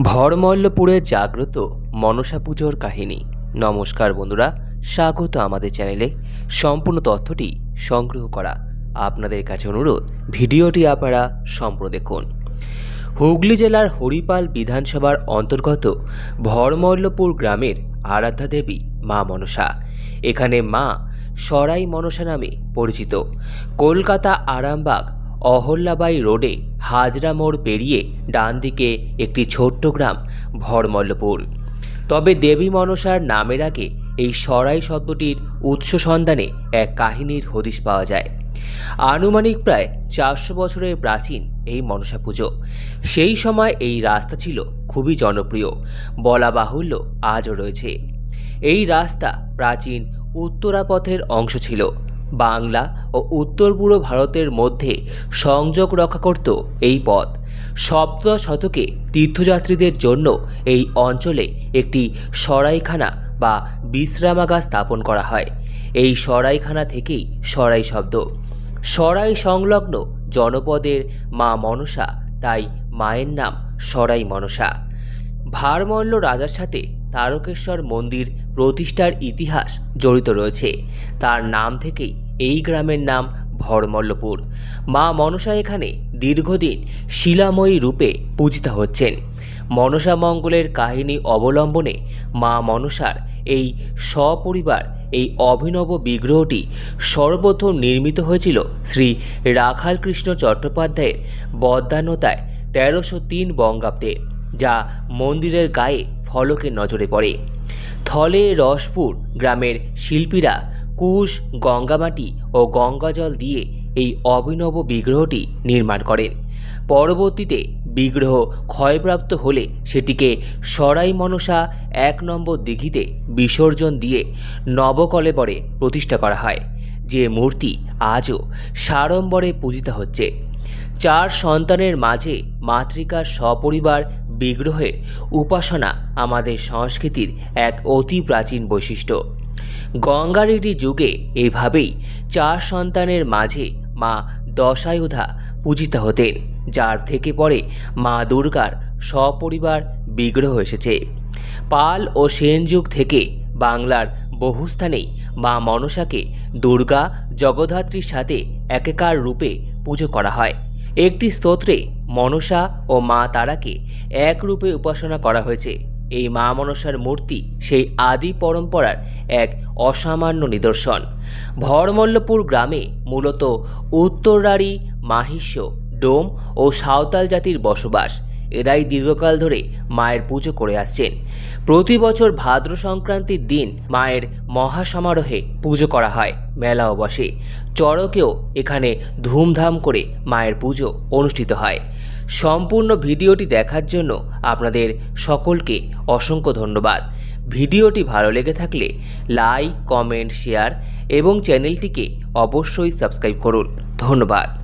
ভরমল্লপুরের জাগ্রত মনসা পুজোর কাহিনী। নমস্কার বন্ধুরা, স্বাগত আমাদের চ্যানেলে। সম্পূর্ণ তথ্যটি সংগ্রহ করা আপনাদের কাছে অনুরোধ, ভিডিওটি আপনারা সম্পূর্ণ দেখুন। হুগলি জেলার হরিপাল বিধানসভার অন্তর্গত ভরমল্লপুর গ্রামের আরাধ্যা দেবী মা মনসা। এখানে মা সরাই মনসা নামে পরিচিত। কলকাতা আরামবাগ অহল্যাবাই রোডে হাজরা মোড় পেরিয়ে ডান দিকে একটি ছোট্ট গ্রাম, ভরমল্লপুর। তবে দেবী মনসার নামের আগে এই সরাই শব্দটির উৎস সন্ধানে এক কাহিনীর হদিশ পাওয়া যায়। আনুমানিক প্রায় চারশো বছরের প্রাচীন এই মনসা পুজো। সেই সময় এই রাস্তা ছিল খুবই জনপ্রিয়, বলা বাহুল্য আজও রয়েছে। এই রাস্তা প্রাচীন উত্তরাপথের অংশ ছিল। বাংলা ও উত্তর পূর্ব ভারতের মধ্যে সংযোগ রক্ষা করত এই পথ। সপ্তদশ শতকে তীর্থযাত্রীদের জন্য এই অঞ্চলে একটি সরাইখানা বা বিশ্রামাগার স্থাপন করা হয়। এই সরাইখানা থেকেই সরাই শব্দ। সরাই সংলগ্ন জনপদের মা মনসা, তাই মায়ের নাম সরাই মনসা। ভারমল্ল রাজার সাথে তারকেশ্বর মন্দির প্রতিষ্ঠার ইতিহাস জড়িত রয়েছে। তার নাম থেকেই এই গ্রামের নাম ভরমল্লপুর। মা মনসা এখানে দীর্ঘদিন শিলাময়ী রূপে পূজিতা হচ্ছেন। মনসা মঙ্গলের কাহিনী অবলম্বনে মা মনসার এই সপরিবার, এই অভিনব বিগ্রহটি সর্বপ্রথম নির্মিত হয়েছিল শ্রী রাখালকৃষ্ণ চট্টোপাধ্যায়ের বদান্যতায় তেরোশো তিন বঙ্গাব্দে। যা মন্দিরের গায়ে ফলকে নজরে পড়ে। থলে রসপুর গ্রামের শিল্পীরা কুশ, গঙ্গামাটি ও গঙ্গাজল দিয়ে এই অভিনব বিগ্রহটি নির্মাণ করেন। পরবর্তীতে বিগ্রহ ক্ষয়প্রাপ্ত হলে সেটিকে সরাই মনসা এক নম্বর দিঘিতে বিসর্জন দিয়ে নবকলেবরে প্রতিষ্ঠা করা হয়। যে মূর্তি আজও সাড়ম্বরে পূজিত হচ্ছে। চার সন্তানের মাঝে মাতৃকার সপরিবার বিগ্রহের উপাসনা আমাদের সংস্কৃতির এক অতি প্রাচীন বৈশিষ্ট্য। গঙ্গারেডি যুগে এভাবেই চার সন্তানের মাঝে মা দশায়ুধা পূজিত হতেন, যার থেকে পরে মা দুর্গার সপরিবার বিগ্রহ এসেছে। পাল ও সেন যুগ থেকে বাংলার বহু স্থানেই মা মনসাকে দুর্গা জগদ্ধাত্রীর সাথে একাকার রূপে পুজো করা হয়। একটি স্তোত্রে মনসা ও মা তারাকে একরূপে উপাসনা করা হয়েছে। এই মা মনসার মূর্তি সেই আদি পরম্পরার এক অসামান্য নিদর্শন। ভরমল্লপুর গ্রামে মূলত উত্তরারি মাহিষ্য, ডোম ও সাঁওতাল জাতির বসবাস। এরাই দীর্ঘকাল ধরে মায়ের পুজো করে আসছেন। প্রতি বছর ভাদ্র সংক্রান্তির দিন মায়ের মহাসমারোহে পুজো করা হয়, মেলাও বসে। চড়কেও এখানে ধুমধাম করে মায়ের পুজো অনুষ্ঠিত হয়। সম্পূর্ণ ভিডিওটি দেখার জন্য আপনাদের সকলকে অসংখ্য ধন্যবাদ। ভিডিওটি ভালো লেগে থাকলে লাইক, কমেন্ট, শেয়ার এবং চ্যানেলটিকে অবশ্যই সাবস্ক্রাইব করুন। ধন্যবাদ।